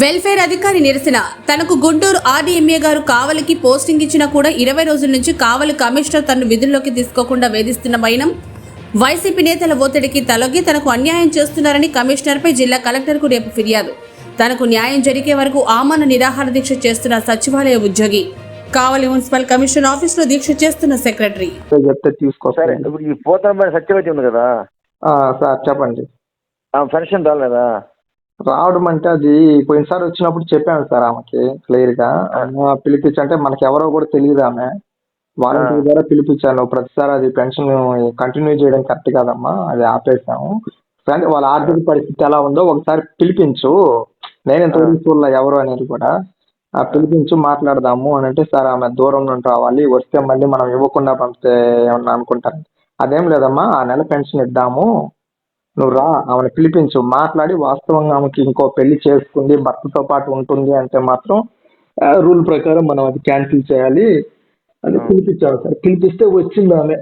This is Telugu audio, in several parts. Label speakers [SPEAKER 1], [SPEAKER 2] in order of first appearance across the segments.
[SPEAKER 1] వెల్ఫేర్ అధికారి నిరసన. తనకు గుంటూరు ఆర్డీఎంఏ గారు కావలికి పోస్టింగ్ ఇచ్చినా కూడా ఇరవై రోజుల నుంచి కావలి కమిషనర్ తనను విధుల్లోకి తీసుకోకుండా వేధిస్తున్న వైనం వైసీపీ నేతల ఒత్తిడికి తలొగ్గి తనకు అన్యాయం చేస్తున్నారని కమిషనర్పై జిల్లా కలెక్టర్కు రేపు ఫిర్యాదు. తనకు న్యాయం జరిగే వరకు ఆమరణ నిరాహార దీక్ష చేస్తున్న సచివాలయ ఉద్యోగి. కావలి మున్సిపల్ కమిషన్ ఆఫీసులో దీక్ష చేస్తున్న సెక్రటరీ.
[SPEAKER 2] చెప్తే
[SPEAKER 3] సరే
[SPEAKER 2] తీసుకొస్తాను
[SPEAKER 3] ఇప్పుడు ఈ పోతన సత్యవతి ఉంది కదా?
[SPEAKER 2] ఆ, సార్ చెప్పండి.
[SPEAKER 3] ఆ పెన్షన్ రాలేదా?
[SPEAKER 2] రావడం అంటే అది పోయినసారి వచ్చినప్పుడు చెప్పాను సార్ ఆమెకి క్లియర్గా ఆమె పిలిపించంటే మనకి ఎవరో కూడా తెలియదు ఆమె. వాలంటీర్ ద్వారా పిలిపించాను. ప్రతిసారి అది పెన్షన్ కంటిన్యూ చేయడం కరెక్ట్ కాదమ్మా అది ఆపేసాము కానీ వాళ్ళ ఆర్థిక పరిస్థితి ఎలా ఉందో ఒకసారి పిలిపించు. నేను ఇంతవరకు చూడలే ఎవరు అనేది కూడా. ఆ పిలిపించు మాట్లాడదాము అని అంటే సార్ ఆమె దూరం నుండి రావాలి వస్తే మళ్ళీ మనం ఇవ్వకుండా పంపితే ఏమన్నా అనుకుంటారు అదేం లేదమ్మా ఆ నెల పెన్షన్ ఇద్దాము. నువ్వు రా ఆమెను పిలిపించు. మాట్లాడి వాస్తవంగా ఆమెకి ఇంకో పెళ్ళి చేసుకుంది భర్తతో పాటు ఉంటుంది అంటే మాత్రం రూల్ ప్రకారం మనం అది క్యాన్సిల్ చేయాలి. అని పిలిపించాము సార్. పిలిపిస్తే వచ్చింది ఆమె.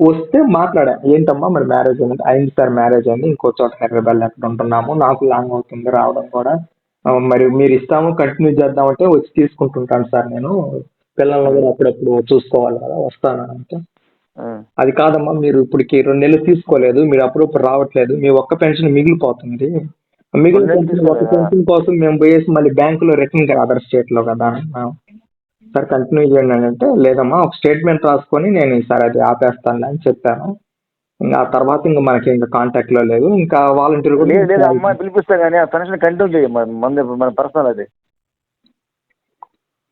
[SPEAKER 2] వస్తే మాట్లాడా. ఏంటమ్మా మరి మ్యారేజ్ అయింది? అయింది సార్ మ్యారేజ్ అయింది. ఇంకో చోట హైదరాబాద్ ఎక్కడ ఉంటున్నాము నాకు లాంగ్ అవుతుంది రావడం కూడా. మరి మీరు ఇస్తాము కంటిన్యూ చేద్దామంటే వచ్చి తీసుకుంటుంటాను సార్ నేను. పిల్లల్ని కూడా అప్పుడప్పుడు చూసుకోవాలి కదా వస్తాను అంటే. అది కాదమ్మా మీరు ఇప్పటికి రెండు నెలలు తీసుకోలేదు మీరు అప్పుడప్పుడు రావట్లేదు మీ ఒక్క పెన్షన్ మిగిలిపోతుంది. మిగిలిన పెన్షన్ ఒక
[SPEAKER 3] తీసుకోలేదా?
[SPEAKER 2] పెన్షన్ కోసం మేము పోయేసి మళ్ళీ బ్యాంకులో రిటర్న్ కదా అదర్ స్టేట్లో కదా. సార్ కంటిన్యూ చేయండి అని అంటే లేదమ్మా ఒక స్టేట్మెంట్ రాసుకొని నేను ఈసారి అది ఆపేస్తాను అని చెప్పాను. ఇంకా ఆ తర్వాత ఇంకా మనకి ఇంకా కాంటాక్ట్లో లేదు ఇంకా వాలంటీర్ కూడా
[SPEAKER 3] లేదు లేదు అమ్మాయి పిలిపిస్తా కానీ ఆ పెన్షన్ కంటిన్యూ చేయి మన పర్సనల్ అది.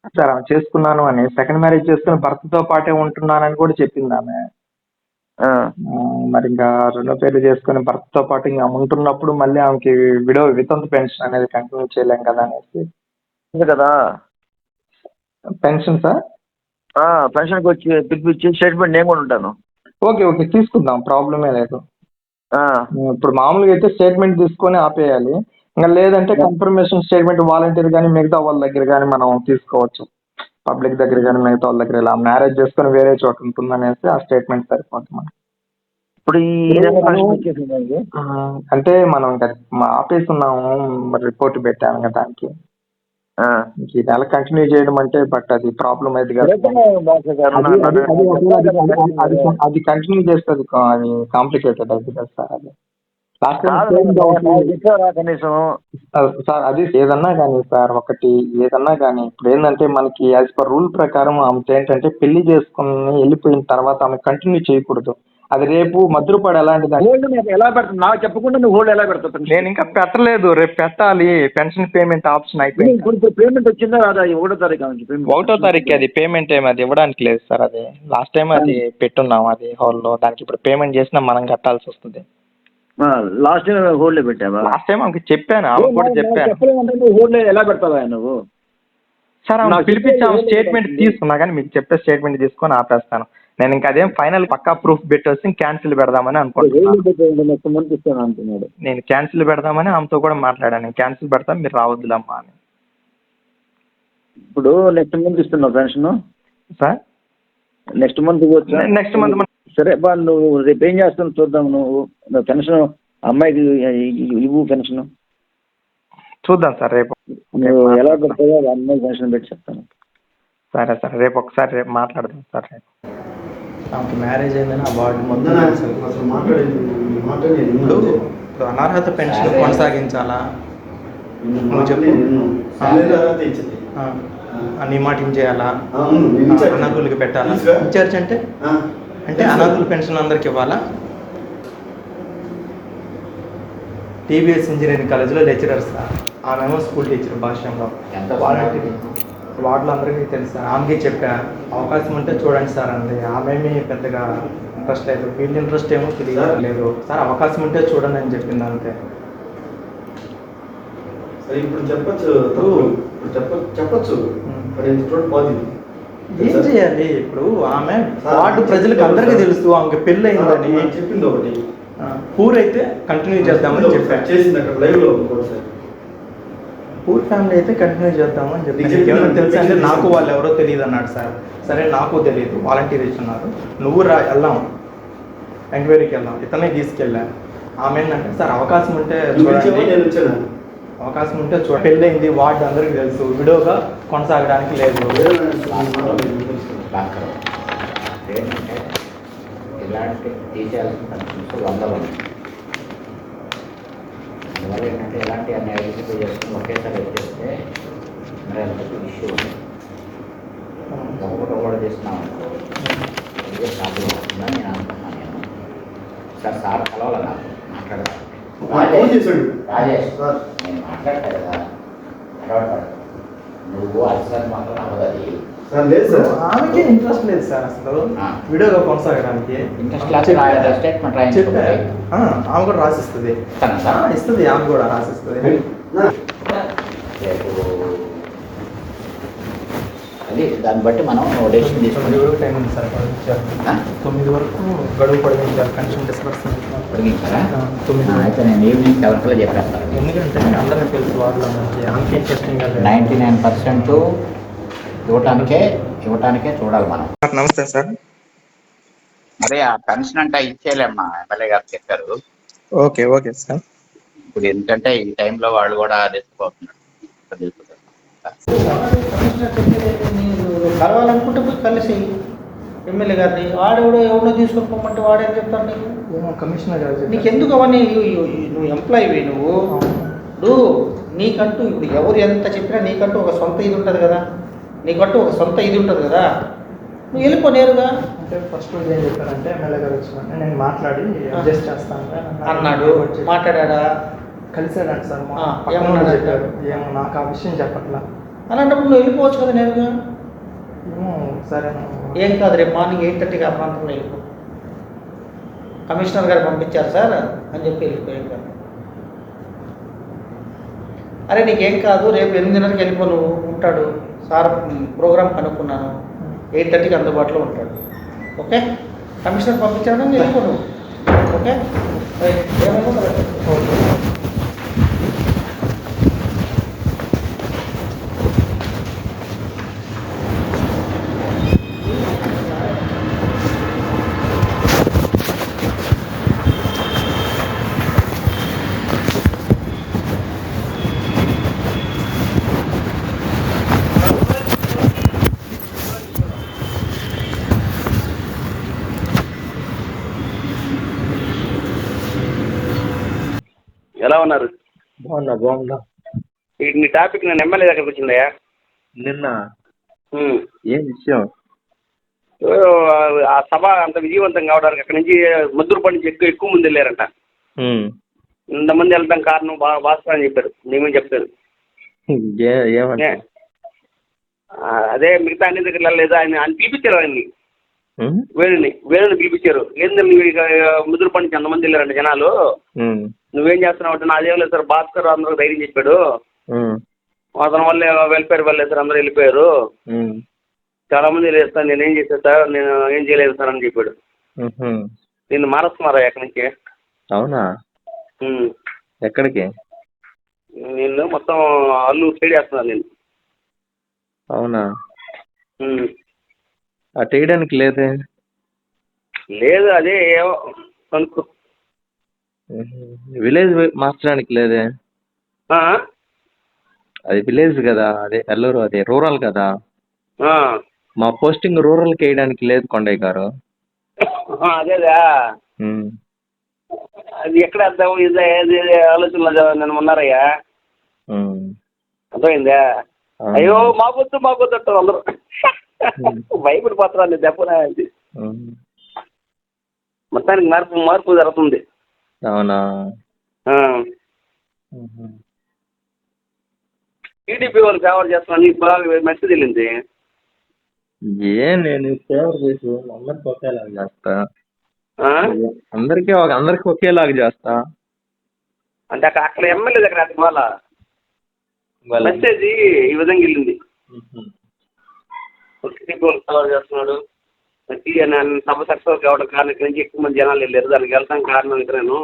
[SPEAKER 2] సార్ ఆమె చేసుకున్నాను అని. సెకండ్ మ్యారేజ్ చేసుకుని భర్తతో పాటే ఉంటున్నానని కూడా చెప్పింది ఆమె. మరి ఇంకా రెండో పేరు చేసుకుని భర్తతో పాటు ఇంకా ఉంటున్నప్పుడు మళ్ళీ ఆమెకి విడో వితంతు పెన్షన్ అనేది కంటిన్యూ చేయలేం కదా అనేసి.
[SPEAKER 3] కదా?
[SPEAKER 2] Pension sir?
[SPEAKER 3] పెన్షన్కి వచ్చి పిలిపించి స్టేట్మెంట్ నేను కూడా ఉంటాను.
[SPEAKER 2] Okay okay. తీసుకుందాం. ప్రాబ్లమే లేదు. ఇప్పుడు మామూలుగా అయితే స్టేట్మెంట్ తీసుకొని ఆపేయాలి. లేదంటే కన్ఫర్మేషన్ స్టేట్మెంట్ వాలంటీర్ కానీ మిగతా వాళ్ళ దగ్గర కానీ మనం తీసుకోవచ్చు పబ్లిక్ దగ్గర కానీ మిగతా వాళ్ళ దగ్గర ఇలా మ్యారేజ్ చేసుకొని వేరే చోట ఉంటుందనేసి ఆ స్టేట్మెంట్ సరిపోతుంది మనకి
[SPEAKER 3] ఇప్పుడు
[SPEAKER 2] అంటే మనం ఇంకా మా ఆఫీస్ ఉన్నాము మరి రిపోర్ట్ పెట్టాము కదా దానికి. ఇంక ఈ నెల కంటిన్యూ చేయడం అంటే బట్ అది ప్రాబ్లం అయితే కదా అది
[SPEAKER 3] కాదు
[SPEAKER 2] కంటిన్యూ చేస్తుంది అది కాంప్లికేటెడ్ అది కదా సార్ అది
[SPEAKER 3] కనీసం?
[SPEAKER 2] సార్ అది ఏదన్నా కానీ సార్ ఒకటి ఏదన్నా కానీ. ఇప్పుడు ఏంటంటే మనకి యాజ్ పర్ రూల్ ప్రకారం ఆమె ఏంటంటే పెళ్ళి చేసుకుని వెళ్ళిపోయిన తర్వాత ఆమె కంటిన్యూ చేయకూడదు. అది రేపు మధురపడి ఎలాంటిది
[SPEAKER 3] హోల్డ్ నాకు ఎలా పెడతావు? నాకు చెప్పకుండా నువ్వు హోల్డ్ ఎలా పెడతావు?
[SPEAKER 2] నేను ఇంకా పెట్టలేదు. రేపు పెట్టాలి. పెన్షన్ పేమెంట్ ఆప్షన్ అయిపోయింది.
[SPEAKER 3] ఇప్పుడు పేమెంట్ వచ్చిందా రాదా? ఒకటో తారీఖు
[SPEAKER 2] ఒకటో తారీఖు అది. పేమెంట్ ఏమి అది ఇవ్వడానికి లేదు సార్ అది. లాస్ట్ టైం అది పెట్టున్నాం అది హాల్లో. దానికి ఇప్పుడు పేమెంట్ చేసినా మనం కట్టాల్సి వస్తుంది.
[SPEAKER 3] లాస్ట్ టైం హోల్డ్ పెట్టావా?
[SPEAKER 2] లాస్ట్ టైం ఆమెకి చెప్పాను ఆమె కూడా చెప్పాను.
[SPEAKER 3] చెప్పలేమంటే నువ్వు హోల్డ్ ఎలా పెడతావా నువ్వు?
[SPEAKER 2] సార్ ఆమె
[SPEAKER 3] నాకు
[SPEAKER 2] పిలిపించి ఆమె స్టేట్మెంట్ తీసుకున్నా కానీ మీకు చెప్పే స్టేట్మెంట్ తీసుకొని ఆపేస్తాను. నేను ఇంకా అదేం ఫైనల్ పక్కా ప్రూఫ్ పెట్టేసి క్యాన్సిల్ పెడదామని అనుకుంటున్నాను నేను క్యాన్సిల్ పెడదామని ఆమెతో కూడా మాట్లాడాను. క్యాన్సిల్ పెడతాం మీరు రావద్దులమ్మా అని.
[SPEAKER 3] ఇప్పుడు నెక్స్ట్ మంత్ ఇస్తున్నావు pension
[SPEAKER 2] sir
[SPEAKER 3] next month
[SPEAKER 2] next month
[SPEAKER 3] సరే బా నువ్వు రేపు ఏం చేస్తావు చూద్దాం. నువ్వు నువ్వు పెన్షన్ అమ్మాయికి ఇవ్వు పెన్షన్.
[SPEAKER 2] చూద్దాం సార్ రేపు.
[SPEAKER 3] నువ్వు ఎలా పెడతావో ఆ అమ్మాయి పెన్షన్ పెట్టి చెప్తాను.
[SPEAKER 2] సరే సార్ రేపు ఒకసారి రేపు మాట్లాడదాం సార్ రేపు. ఆమెకి మ్యారేజ్ అయిందని ఆ వార్డు మొత్తం ఇప్పుడు ఇప్పుడు అనర్హత పెన్షన్ కొనసాగించాలా? నువ్వు చెప్పు. చేయాలా. అనాథులకి పెట్టాలా? ఇన్ఛార్జ్ అంటే?
[SPEAKER 4] ఆ,
[SPEAKER 2] అంటే అనాథుల పెన్షన్ అందరికి ఇవ్వాలా? టీబీఎస్ ఇంజనీరింగ్ కాలేజీలో లెక్చరర్ సార్ ఆమెమో స్కూల్ టీచర్ భాష్యంలో. వాలంటీర్ వార్డులో అందరికీ తెలుసు సార్. ఆమెకి చెప్పా. అవకాశం ఉంటే చూడండి సార్ అంది. ఆమెమి పెద్దగా ఇంట్రెస్ట్ లేదు. వీళ్ళ ఇంట్రెస్ట్ ఏమో తెలియలేదు సార్. అవకాశం ఉంటే చూడండి అని చెప్పింది అంతే.
[SPEAKER 4] సరే ఇప్పుడు చెప్పచ్చు. చెప్పచ్చు పోదు
[SPEAKER 2] ఏం చేయాలి? ఇప్పుడు ఆమె వార్డు ప్రజలకు అందరికీ తెలుసు ఆమెకి పెళ్ళి అయిందని
[SPEAKER 4] చెప్పింది ఒకటి.
[SPEAKER 2] పూర్ అయితే కంటిన్యూ చేద్దామని చెప్పాను
[SPEAKER 4] చేసింది అక్కడ లైవ్లో
[SPEAKER 2] పూర్ ఫ్యామిలీ అయితే కంటిన్యూ చేద్దామని చెప్పి.
[SPEAKER 4] చెప్పిన-
[SPEAKER 2] తెలుసా? అంటే
[SPEAKER 4] నీకు
[SPEAKER 2] వాళ్ళు ఎవరో తెలియదు అన్నాడు సార్. సరే నాకు తెలియదు. వాలంటీర్ ఇస్తున్నారు. నువ్వు రా వెళ్దాం. ఎంక్వైరీకి వెళ్దాం. ఇతనే తీసుకెళ్ళా. ఆమె ఏంటంటే సార్ అవకాశం ఉంటే చూడండి.
[SPEAKER 5] అవకాశం ఉంటే చూడ పెళ్ళైంది వార్డు అందరికీ తెలుసు. విడోగా కొనసాగడానికి లేదు.
[SPEAKER 6] ఏంటంటే ఇలాంటి తీసేయాల్సిన పరిస్థితులు వందలు ఉన్నాయి అందువల్ల ఏంటంటే ఇలాంటి అన్ని ఐడెంటిఫై చేసుకుని ఒకేసారి వచ్చేస్తే మరి అంతకు ఇష్యూ ఉంది ఒకటి ఒకటి చేస్తున్నాం అనుకో ఇదే ప్రాబ్లం అవుతుందని నేను అనుకుంటున్నాను. నేను సార్ సార్ కలవాలి నాకు? మాట్లాడదాం.
[SPEAKER 4] ఫోన్ చేశాడు.
[SPEAKER 6] రాజేష్
[SPEAKER 4] సార్
[SPEAKER 6] నేను మాట్లాడతా కదా. అలవాటు నువ్వు అసలు మాత్రం అవ్వదు అది
[SPEAKER 4] సార్ లేదు సార్.
[SPEAKER 5] ఆమెకి ఇంట్రెస్ట్ లేదు సార్ అసలు. కొనసాగడానికి.
[SPEAKER 6] ఇంట్రెస్ట్ స్టేట్మెంట్
[SPEAKER 5] ఆమె కూడా రాసిస్తుంది. ఇస్తుంది ఆమె కూడా రాసిస్తుంది
[SPEAKER 6] రేపు అది దాన్ని బట్టి మనం డెసిషన్
[SPEAKER 5] తొమ్మిది
[SPEAKER 6] తీసుకుని
[SPEAKER 5] వరకు? తొమ్మిది గడువు పొడిగించారు
[SPEAKER 6] అయితే నేను ఈవినింగ్ సెవెన్ కల్లా చెప్పేస్తాను
[SPEAKER 5] ఎందుకంటే అందరికీ తెలుసు వార్డులో నుంచి ఆమెకి ఇంట్రెస్టింగ్
[SPEAKER 6] నైంటీ నైన్ పర్సెంట్ ఇవ్వటానికే ఇవ్వటానికే చూడాలి మనం.
[SPEAKER 5] నమస్తే సార్.
[SPEAKER 6] అదే ఆ పెన్షన్ అంటే ఇచ్చేయలేమ్మా ఎమ్మెల్యే గారు చెప్పారు.
[SPEAKER 5] Okay okay sir.
[SPEAKER 6] ఇప్పుడు ఎందుకంటే ఈ టైంలో వాళ్ళు కూడా రెచ్చిపోతున్నారు
[SPEAKER 7] కలవాలనుకుంటే పోయి కలిసి ఎమ్మెల్యే గారిని వాడెవడో ఎవడో వాడేం చెప్తాడు నీకు?
[SPEAKER 5] ఏమో కమిషనర్ గారు.
[SPEAKER 7] నీకు ఎందుకు అవన్నీ? నువ్వు ఎంప్లాయీవి నువ్వు. ఇప్పుడు నీకంటూ ఇప్పుడు ఎవరు ఎంత చెప్పినా నీకంటూ ఒక సొంత ఇది ఉంటుంది కదా. నీకంటూ ఒక సొంత ఇది ఉంటుంది కదా. నువ్వు వెళ్ళిపో నేరుగా.
[SPEAKER 5] అంటే ఫస్ట్ రోజు ఏం చెప్పారంటే ఎమ్మెల్యే గారు వచ్చిన నేను మాట్లాడి అడ్జస్ట్ చేస్తాను
[SPEAKER 7] అన్నాడు. మాట్లాడా
[SPEAKER 5] కలిసాడంట సార్ మా
[SPEAKER 7] ఏమన్నాడు?
[SPEAKER 5] చెప్పారు. ఏమో నాకు ఆ విషయం చెప్పట్లా.
[SPEAKER 7] అలాంటప్పుడు నువ్వు వెళ్ళిపోవచ్చు కదా నేరుగా?
[SPEAKER 5] ఏమో సరే
[SPEAKER 7] ఏం కాదు రేపు మార్నింగ్ ఎయిట్ థర్టీకి ఆ ప్రాంతంలో వెళ్ళిపో. కమిషనర్ గారు పంపించారు సార్ అని చెప్పి వెళ్ళిపోయాం కదా అరే నీకేం కాదు రేపు ఎనిమిదిన్నరకి వెళ్ళిపో నువ్వు ఉంటాడు. Sir programme కనుక్కున్నాను. ఎయిట్ థర్టీకి అందుబాటులో ఉంటాడు. ఓకే? కమిషనర్ పంపించాడు అని వెళ్ళిపో నువ్వు. ఓకే? రైట్. ఏమైనా రైట్.
[SPEAKER 5] ఓకే
[SPEAKER 8] ఎలా ఉన్నారు
[SPEAKER 2] బాగున్నా బాగుందా?
[SPEAKER 8] ఈ నీ టాపిక్ నేను ఎమ్మెల్యే దగ్గరకు వచ్చిందయ్యా.
[SPEAKER 2] నిన్న?
[SPEAKER 8] ఉమ్.
[SPEAKER 2] ఏం విషయం?
[SPEAKER 8] ఆ సభ అంత విజయవంతం కావడానికి అక్కడి నుంచి ముద్దురుపడి నుంచి ఎక్కువ ఎక్కువ మంది వెళ్ళారంట. ఇంతమంది వెళ్ళడం కారణం బా భాస్కర్ అని చెప్పారు.
[SPEAKER 2] ఏ- ఏమంటే
[SPEAKER 8] ఏ? ఆ, అదే మిగతా అన్ని దగ్గర వెళ్ళలేదు ఆయన ఆయన పిలిపించారు ఆయన్ని. వేణుని వేణుని పిలిపించారు. ఏంది నువ్వు ఇక ముద్దురుపడి నుంచి అంతమంది వెళ్ళారంట జనాలు? నువ్వేం చేస్తున్నావు అంటే నాదేం లేదు సార్ భాస్కర్ అందరూ ధైర్యం చెప్పాడు. అతని వల్ల వెల్ఫేర్ వల్లే సార్ అందరూ వెళ్ళిపోయారు. చాలా మంది లేదు సార్ నేను ఏం చేశాను సార్ నేను ఏం చేయలేదు సార్ అని చెప్పాడు. నిన్ను మారుస్తున్నారా ఎక్కడి నుంచి
[SPEAKER 2] అవునా. ఎక్కడికి?
[SPEAKER 8] నిన్ను మొత్తం అల్లు సైడ్ వేస్తున్నారు నేను.
[SPEAKER 2] అవునా? వేయడానికి లేదే?
[SPEAKER 8] లేదు అదే ఏమో
[SPEAKER 2] ఉహుం. విలేజ్ మార్చడానికి లేదే.
[SPEAKER 8] ఆ?
[SPEAKER 2] అది విలేజ్ కదా అదే అల్లూరు అదే రూరల్ కదా.
[SPEAKER 8] ఆ.
[SPEAKER 2] మా పోస్టింగ్ రూరల్కి వేయడానికి లేదు కొండయ్య గారు.
[SPEAKER 8] ఆ, అదేదా? అది ఎక్కడ వేద్దాం ఇదే ఆలోచనలో నేను ఉన్నారయ్యా. అర్థమైందా? అయ్యో మాకొద్దు మాకొద్దు అంటారు అందరూ. అది
[SPEAKER 2] ఉమ్,
[SPEAKER 8] మొత్తానికి మార్పు మార్పు జరుగుతుంది.
[SPEAKER 2] అవునా.
[SPEAKER 8] టీడీపీ వాళ్ళు ఫేవర్ చేస్తున్నాను నీకు బాగా మెసేజ్ వెళ్ళింది
[SPEAKER 2] ఏ నేను ఫేవర్ చేసి అందరికి ఒకేలాగా చేస్తా? అందరికీ ఒక అందరికి ఒకేలాగా చేస్తా.
[SPEAKER 8] అంటే అక్కడ అక్కడ ఎమ్మెల్యే దగ్గర అది వాళ్ళ- మెసేజ్ ఈ విధంగా వెళ్ళింది. టీడీపీ వాళ్ళు ఫేవర్ చేస్తున్నాడు. సభ సక్సెస్ కావడం కారణం ఇక్కడి నుంచి ఎక్కువ మంది జనాలు వెళ్ళారు. దానికి వెళ్తాం కారణం ఇక్కడ నేను.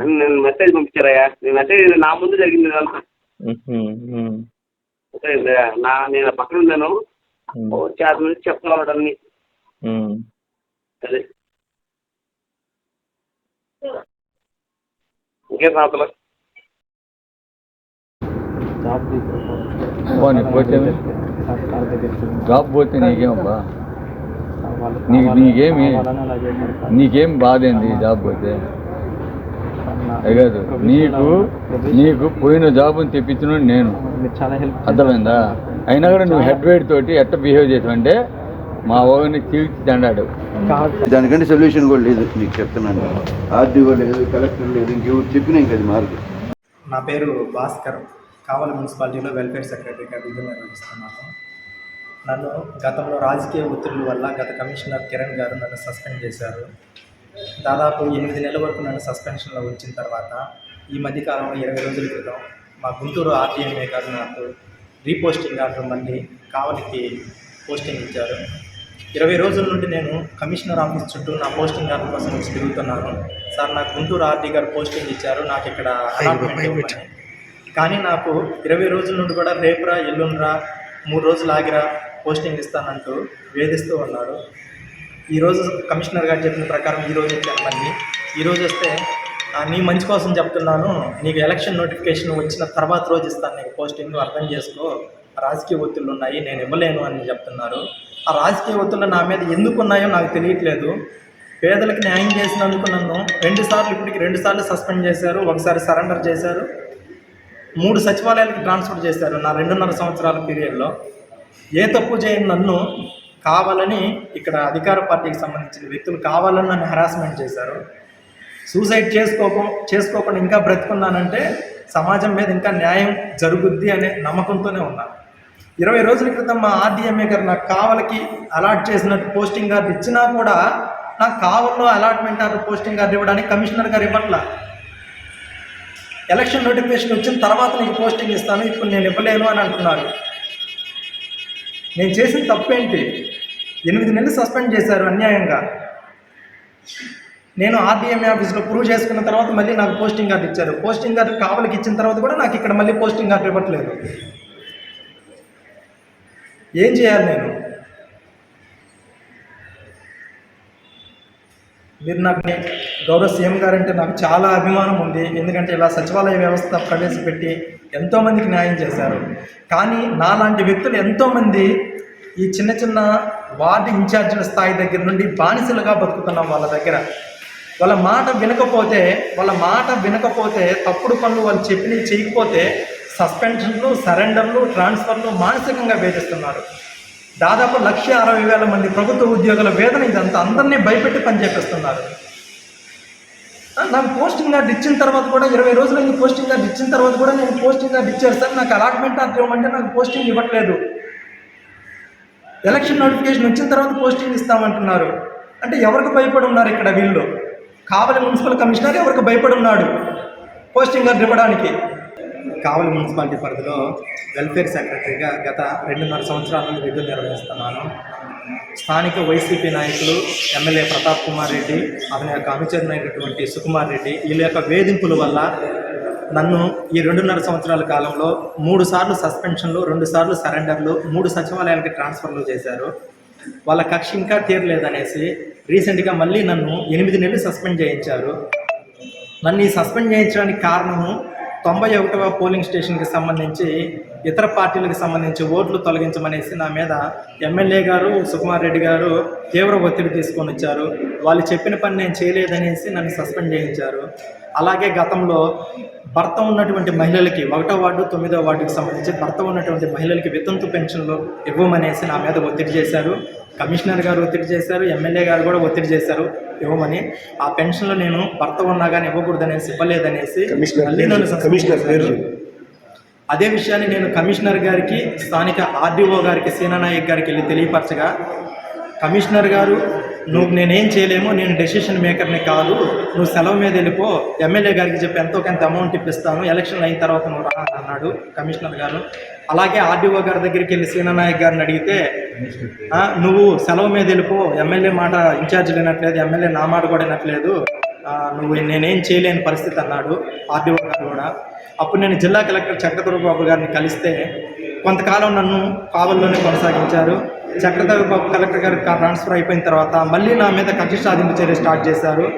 [SPEAKER 8] అని నేను మెసేజ్ పంపించారయ్యా. నీ మెసేజ్ నా ముందు జరిగింది ఇదంతా. నా నేను పక్కన ఉన్నాను. అది నుంచి. అదే ఇంకేం
[SPEAKER 9] పోతే జాబ్ పోతే నీకేమబ్బా నీకు నీకేమి నీకేం బాధ ఏంది జాబ్ పోతే? కాదు నీకు నీకు పోయిన జాబ్ని తెప్పించిన నేను.
[SPEAKER 5] చాలా హెల్ప్
[SPEAKER 9] అర్థమైందా? అయినా కూడా నువ్వు హెడ్ వెయిట్ తోటి ఎట్ట బిహేవ్ చేసావంటే మా ఓగని తీర్చి దండాడు.
[SPEAKER 10] దానికంటే సొల్యూషన్ కూడా లేదు మీకు చెప్తున్నాను. ఆర్డీఓ లేదు కలెక్టర్ లేదు ఇంకెవరు చెప్పినా ఇంకా అది మార్గం
[SPEAKER 5] నా పేరు భాస్కర్. కావలి మున్సిపాలిటీలో వెల్ఫేర్ సెక్రటరీగా విధులు నిర్వహిస్తున్నాను నన్ను గతంలో రాజకీయ ఒత్తిళ్ళ వల్ల గత కమిషనర్ కిరణ్ గారు నన్ను సస్పెండ్ చేశారు. దాదాపు ఎనిమిది నెలల వరకు నన్ను సస్పెన్షన్లో ఉంచిన తర్వాత ఈ మధ్యకాలంలో ఇరవై రోజుల క్రితం మా గుంటూరు ఆర్టీఎంఏ గారు నాకు రీపోస్టింగ్ ఆర్డర్ మళ్ళీ కావలికి పోస్టింగ్ ఇచ్చారు. ఇరవై రోజుల నుండి నేను కమిషనర్ ఆఫీస్ చుట్టూ నా పోస్టింగ్ ఆర్డర్ కోసం వచ్చి తిరుగుతున్నాను. సార్ నాకు గుంటూరు ఆర్టీ గారు పోస్టింగ్ ఇచ్చారు. నాకు ఇక్కడ కానీ నాకు ఇరవై రోజుల నుండి కూడా రేపురా ఎల్లుండ్రా మూడు రోజులు ఆగిరా పోస్టింగ్ ఇస్తానంటూ వేధిస్తూ ఉన్నారు. ఈరోజు కమిషనర్ గారు చెప్పిన ప్రకారం ఈరోజు వచ్చాను మళ్ళీ ఈరోజు వస్తే నీ మంచి కోసం చెప్తున్నాను. నీకు ఎలక్షన్ నోటిఫికేషన్ వచ్చిన తర్వాత రోజు ఇస్తాను నీకు పోస్టింగ్. అర్థం చేసుకో. రాజకీయ ఒత్తిళ్ళు ఉన్నాయి నేను ఇవ్వలేను అని చెప్తున్నారు. ఆ రాజకీయ ఒత్తిళ్ళు నా మీద ఎందుకు ఉన్నాయో నాకు తెలియట్లేదు. పేదలకు న్యాయం చేసినందుకు నన్ను రెండు సార్లు ఇప్పటికి రెండు సార్లు సస్పెండ్ చేశారు. ఒకసారి సరెండర్ చేశారు. మూడు సచివాలయాలకు ట్రాన్స్ఫర్ చేశారు నా రెండున్నర సంవత్సరాల పీరియడ్లో. ఏ తప్పు చేయని నన్ను కావాలని ఇక్కడ అధికార పార్టీకి సంబంధించిన వ్యక్తులు కావాలని నన్ను హెరాస్మెంట్ చేశారు. సూసైడ్ చేసుకోక చేసుకోకుండా ఇంకా బ్రతుకున్నానంటే సమాజం మీద ఇంకా న్యాయం జరుగుద్ది అనే నమ్మకంతోనే ఉన్నాను ఇరవై రోజుల క్రితం మా ఆర్డీఎంఏ గారు నాకు కావలికి అలాట్ చేసినట్టు పోస్టింగ్ ఆర్డర్ ఇచ్చినా కూడా నాకు కావల్లో అలాట్మెంట్ ఆర్డర్ పోస్టింగ్ ఆర్డర్ ఇవ్వడానికి కమిషనర్ గారు ఇవ్వట్లా. ఎలక్షన్ నోటిఫికేషన్ వచ్చిన తర్వాత నీకు పోస్టింగ్ ఇస్తాను ఇప్పుడు నేను ఇవ్వలేను అని అంటున్నారు. నేను చేసిన తప్పేంటి? ఎనిమిది నెలలు సస్పెండ్ చేశారు అన్యాయంగా. నేను ఆర్డీఎంఏ ఆఫీస్లో ప్రూవ్ చేసుకున్న తర్వాత మళ్ళీ నాకు పోస్టింగ్ కార్డు ఇచ్చారు. పోస్టింగ్ కార్డు కావలికి ఇచ్చిన తర్వాత కూడా నాకు ఇక్కడ మళ్ళీ పోస్టింగ్ కార్డు ఇవ్వట్లేదు. ఏం చేయాలి నేను? మీరు నాకు గౌరవ సీఎం గారు అంటే నాకు చాలా అభిమానం ఉంది. ఎందుకంటే ఇలా సచివాలయ వ్యవస్థ ప్రవేశపెట్టి ఎంతోమందికి న్యాయం చేశారు. కానీ నాలాంటి వ్యక్తులు ఎంతోమంది ఈ చిన్న చిన్న వార్డు ఇన్ఛార్జీల స్థాయి దగ్గర నుండి బానిసలుగా బతుకుతున్నాం వాళ్ళ దగ్గర వాళ్ళ మాట వినకపోతే వాళ్ళ మాట వినకపోతే తప్పుడు పనులు వాళ్ళు చెప్పినవి చేయకపోతే సస్పెన్షన్లు సరెండర్లు ట్రాన్స్ఫర్లు మానసికంగా వేధిస్తున్నారు. దాదాపు లక్ష అరవై వేల మంది ప్రభుత్వ ఉద్యోగుల వేదన ఇదంతా అందరినీ భయపెట్టి పనిచేపిస్తున్నారు. నాకు పోస్టింగ్ కార్డు ఇచ్చిన తర్వాత కూడా ఇరవై రోజులకి పోస్టింగ్ కార్డు ఇచ్చిన తర్వాత కూడా నేను పోస్టింగ్ కార్డు ఇచ్చారు సార్ నాకు అలాట్మెంట్ ఆర్డర్ ఇవ్వమంటే నాకు పోస్టింగ్ ఇవ్వట్లేదు. ఎలక్షన్ నోటిఫికేషన్ వచ్చిన తర్వాత పోస్టింగ్ ఇస్తామంటున్నారు. అంటే ఎవరికి భయపడి ఉన్నారు ఇక్కడ వీళ్ళు? కావలి మున్సిపల్ కమిషనర్ ఎవరికి భయపడి ఉన్నాడు పోస్టింగ్ కార్డు ఇవ్వడానికి? కావలి మున్సిపాలిటీ పరిధిలో వెల్ఫేర్ సెక్రటరీగా గత రెండున్నర సంవత్సరాల నుండి విధులు నిర్వహిస్తున్నాను. స్థానిక వైసీపీ నాయకులు ఎమ్మెల్యే ప్రతాప్ కుమార్ రెడ్డి అతని యొక్క అనుచరునైనటువంటి సుకుమార్ రెడ్డి వీళ్ళ యొక్క వేధింపుల వల్ల నన్ను ఈ రెండున్నర సంవత్సరాల కాలంలో మూడు సార్లు సస్పెన్షన్లు రెండు సార్లు సరెండర్లు మూడు సచివాలయాలకి ట్రాన్స్ఫర్లు చేశారు. వాళ్ళ కక్ష ఇంకా తీరలేదనేసి రీసెంట్గా మళ్ళీ నన్ను ఎనిమిది నెలలు సస్పెండ్ చేయించారు. నన్ను ఈ సస్పెండ్ చేయించడానికి కారణము తొంభై ఒకటవ పోలింగ్ స్టేషన్కి సంబంధించి ఇతర పార్టీలకు సంబంధించి ఓట్లు తొలగించమనేసి నా మీద ఎమ్మెల్యే గారు సుకుమార్ రెడ్డి గారు తీవ్ర ఒత్తిడి తీసుకొని వచ్చారు. వాళ్ళు చెప్పిన పని నేను చేయలేదనేసి నన్ను సస్పెండ్ చేయించారు. అలాగే గతంలో భర్త ఉన్నటువంటి మహిళలకి ఒకటో వార్డు తొమ్మిదో వార్డుకి సంబంధించి భర్త ఉన్నటువంటి మహిళలకి వితంతు పెన్షన్లు ఇవ్వమనేసి నా మీద ఒత్తిడి చేశారు. కమిషనర్ గారు ఒత్తిడి చేశారు ఎమ్మెల్యే గారు కూడా ఒత్తిడి చేశారు ఇవ్వమని. ఆ పెన్షన్లు నేను భర్త ఉన్నా కానీ ఇవ్వకూడదనేసి ఇవ్వలేదనేసి మళ్ళీ నన్ను చేశారు. అదే విషయాన్ని నేను కమిషనర్ గారికి స్థానిక ఆర్డీఓ గారికి సీనానాయక్ గారికి వెళ్ళి తెలియపరచగా కమిషనర్ గారు నువ్వు నేనేం చేయలేము నేను డెసిషన్ మేకర్ని కాదు నువ్వు సెలవు మీద వెళ్ళిపో ఎమ్మెల్యే గారికి చెప్పి ఎంతో కొంత అమౌంట్ ఇప్పిస్తాను ఎలక్షన్ అయిన తర్వాత నువ్వు రా అని అన్నాడు కమిషనర్ గారు. అలాగే ఆర్డీఓ గారి దగ్గరికి వెళ్ళి సీనానాయక్ గారిని అడిగితే నువ్వు సెలవు మీద వెళ్ళిపో ఎమ్మెల్యే మాట ఇన్ఛార్జ్ లేనట్లేదు ఎమ్మెల్యే నా మాట కూడా వినట్లేదు నువ్వు నేనేం చేయలేని పరిస్థితి అన్నాడు ఆర్డీఓ గారు కూడా. అప్పుడు నేను జిల్లా కలెక్టర్ చక్రధర బాబు గారిని కలిస్తే కొంతకాలం నన్ను కావల్లోనే కొనసాగించారు. చక్రధర బాబు కలెక్టర్ గారికి ట్రాన్స్ఫర్ అయిపోయిన తర్వాత మళ్ళీ నా మీద కక్ష సాధింపు చర్య స్టార్ట్ చేశారు.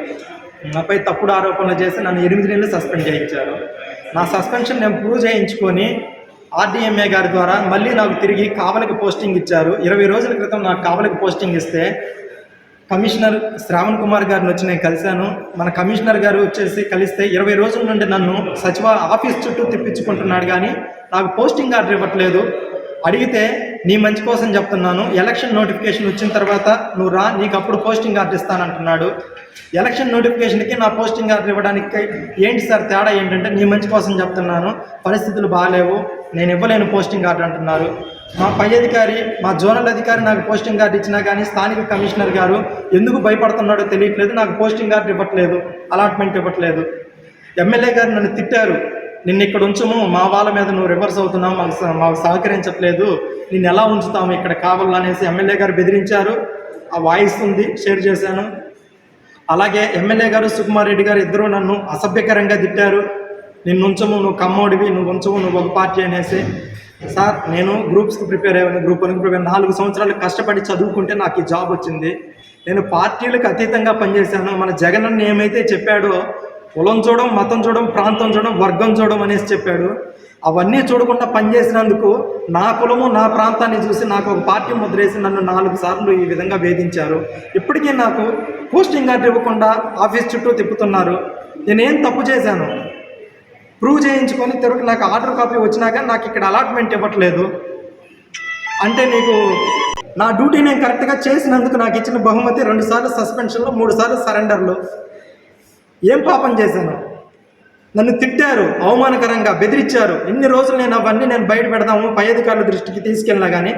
[SPEAKER 5] నాపై తప్పుడు ఆరోపణలు చేసి నన్ను ఎనిమిది నెలలు సస్పెండ్ చేయించారు. నా సస్పెన్షన్ నేను ప్రూవ్ చేయించుకొని ఆర్డీఎంఏ గారి ద్వారా మళ్ళీ నాకు తిరిగి కావలికి పోస్టింగ్ ఇచ్చారు. ఇరవై రోజుల క్రితం నాకు కావలికి పోస్టింగ్ ఇస్తే కమిషనర్ శ్రావణ్ కుమార్ గారిని వచ్చి నేను కలిశాను. మన కమిషనర్ గారు వచ్చేసి కలిస్తే ఇరవై రోజుల నుండి నన్ను సచివ ఆఫీస్ చుట్టూ తిప్పించుకుంటున్నాడు కానీ నాకు పోస్టింగ్ ఆర్డర్ ఇవ్వట్లేదు. అడిగితే నీ మంచి కోసం చెప్తున్నాను. ఎలక్షన్ నోటిఫికేషన్ వచ్చిన తర్వాత నువ్వు రా నీకు అప్పుడు పోస్టింగ్ ఆర్డర్ ఇస్తానంటున్నాడు. ఎలక్షన్ నోటిఫికేషన్కి నా పోస్టింగ్ ఆర్డర్ ఇవ్వడానికి ఏంటి సార్ తేడా ఏంటంటే నీ మంచి కోసం చెప్తున్నాను. పరిస్థితులు బాగాలేవు. నేను ఇవ్వలేను పోస్టింగ్ ఆర్డర్ అంటున్నారు. మా పై అధికారి మా జోనల్ అధికారి నాకు పోస్టింగ్ కార్డు ఇచ్చినా కానీ స్థానిక కమిషనర్ గారు ఎందుకు భయపడుతున్నాడో తెలియట్లేదు నాకు పోస్టింగ్ కార్డు ఇవ్వట్లేదు అలాట్మెంట్ ఇవ్వట్లేదు. ఎమ్మెల్యే గారు నన్ను తిట్టారు. నిన్ను ఇక్కడ ఉంచము మా వాళ్ళ మీద నువ్వు రివర్స్ అవుతున్నావు మాకు మాకు సహకరించట్లేదు. నిన్ను ఎలా ఉంచుతాము ఇక్కడ కావాలనేసి ఎమ్మెల్యే గారు బెదిరించారు. ఆ వాయిస్ ఉంది షేర్ చేశాను. అలాగే ఎమ్మెల్యే గారు సుకుమార్ రెడ్డి గారు ఇద్దరు నన్ను అసభ్యకరంగా తిట్టారు. నిన్ను ఉంచము నువ్వు కమ్మోడివి నువ్వు ఉంచము నువ్వు ఒక పార్టీ అనేసి. సార్ నేను గ్రూప్స్కి ప్రిపేర్ అయ్యాను గ్రూప్ వన్కి ప్రిపేర్ నాలుగు సంవత్సరాలు కష్టపడి చదువుకుంటే నాకు ఈ జాబ్ వచ్చింది. నేను పార్టీలకు అతీతంగా పనిచేశాను. మన జగన్ అన్న ఏమైతే చెప్పాడో కులం చూడడం మతం చూడడం ప్రాంతం చూడడం వర్గం చూడడం అనేసి చెప్పాడు. అవన్నీ చూడకుండా పనిచేసినందుకు నా కులము నా ప్రాంతాన్ని చూసి నాకు ఒక పార్టీ ముద్రేసి నన్ను నాలుగు సార్లు ఈ విధంగా వేధించారు. ఇప్పటికీ నాకు పోస్టింగ్ ఆర్డర్ ఇవ్వకుండా ఆఫీస్ చుట్టూ తిప్పుతున్నారు. నేనేం తప్పు చేశాను? ప్రూవ్ చేయించుకొని తిరుగు నాకు ఆర్డర్ కాపీ వచ్చినాక నాకు ఇక్కడ అలాట్మెంట్ ఇవ్వట్లేదు. అంటే నీకు నా డ్యూటీ నేను కరెక్ట్గా చేసినందుకు నాకు ఇచ్చిన బహుమతి రెండు సార్లు సస్పెన్షన్లో మూడు సార్లు సరెండర్లు. ఏం పాపం చేశాను? నన్ను తిట్టారు అవమానకరంగా బెదిరించారు. ఎన్ని రోజులు నేను అవన్నీ నేను బయట పెడదాము పై అధికారుల దృష్టికి తీసుకెళ్ళినా కానీ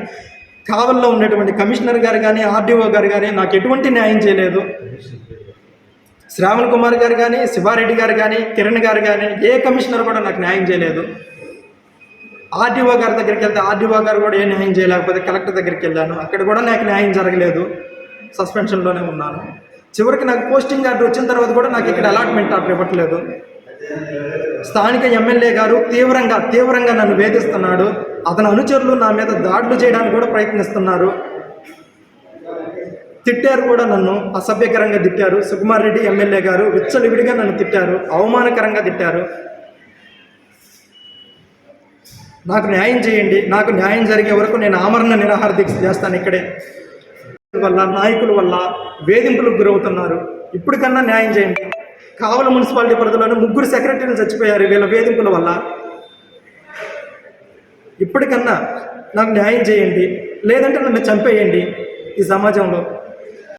[SPEAKER 5] కావల్లో ఉన్నటువంటి కమిషనర్ గారు కానీ ఆర్డీఓ గారు కానీ నాకు ఎటువంటి న్యాయం చేయలేదు. శ్రావణ్ కుమార్ గారు కానీ శివారెడ్డి గారు కానీ కిరణ్ గారు కానీ ఏ కమిషనర్ కూడా నాకు న్యాయం చేయలేదు. ఆర్డీఓ గారి దగ్గరికి వెళ్తే ఆర్డీఓ గారు కూడా ఏ న్యాయం చేయలేకపోతే కలెక్టర్ దగ్గరికి వెళ్ళాను. అక్కడ కూడా నాకు న్యాయం జరగలేదు. సస్పెన్షన్లోనే ఉన్నాను. చివరికి నాకు పోస్టింగ్ ఆర్డర్ వచ్చిన తర్వాత కూడా నాకు ఇక్కడ అలాట్మెంట్ ఆర్డర్ ఇవ్వట్లేదు. స్థానిక ఎమ్మెల్యే గారు తీవ్రంగా తీవ్రంగా నన్ను వేధిస్తున్నాడు. అతని అనుచరులు నా మీద దాడులు చేయడానికి కూడా ప్రయత్నిస్తున్నారు. తిట్టారు కూడా నన్ను అసభ్యకరంగా తిట్టారు. సుకుమార్ రెడ్డి ఎమ్మెల్యే గారు విచ్చలవిడిగా నన్ను తిట్టారు. అవమానకరంగా తిట్టారు. నాకు న్యాయం చేయండి. నాకు న్యాయం జరిగే వరకు నేను ఆమరణ నిరాహార దీక్ష చేస్తాను ఇక్కడే. వల్ల నాయకుల వల్ల వేధింపులకు గురవుతున్నారు. ఇప్పటికన్నా న్యాయం చేయండి. కావల మున్సిపాలిటీ పరిధిలోనే ముగ్గురు సెక్రటరీలు చచ్చిపోయారు వీళ్ళ వేధింపుల వల్ల. ఇప్పటికన్నా నాకు న్యాయం చేయండి. లేదంటే నన్ను చంపేయండి ఈ సమాజంలో.